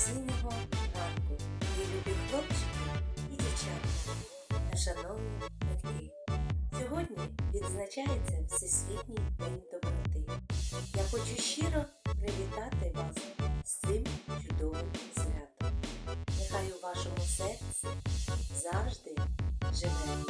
осіннього ранку, мої любі хлопчики і дівчатка та шановні батьки. Сьогодні відзначається Всесвітній день доброти. Я хочу щиро привітати вас з цим чудовим святом. Нехай у вашому серці завжди живе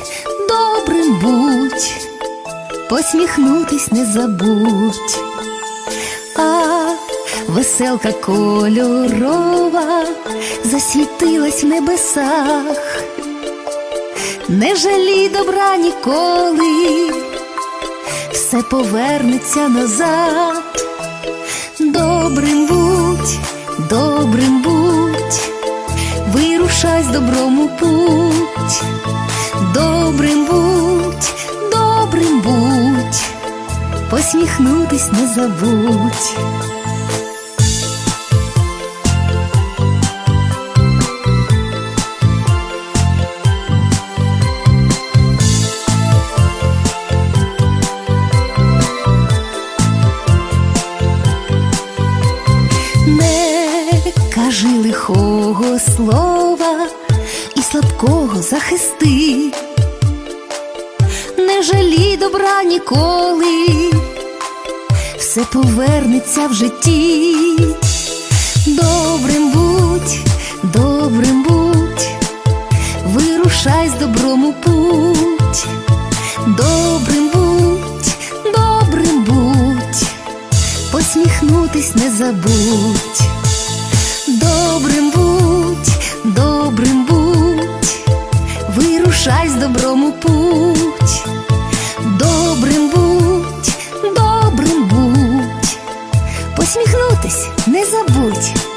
добрим будь посміхнутись не забудь. А веселка кольорова засвітилась в небесах, не жалій добра ніколи, все повернеться назад. Добрим будь, добрим будь, вирушай з добром у путь. Добрим будь, посміхнутись не забудь. Кажи лихого слова і слабкого захисти, не жалій добра ніколи, все повернеться в житті. Добрим будь, добрим будь, вирушай з добром путь. Добрим будь, добрим будь, посміхнутись не забудь. Добрим будь, добрим будь, вирушай з добром у путь. Забудь.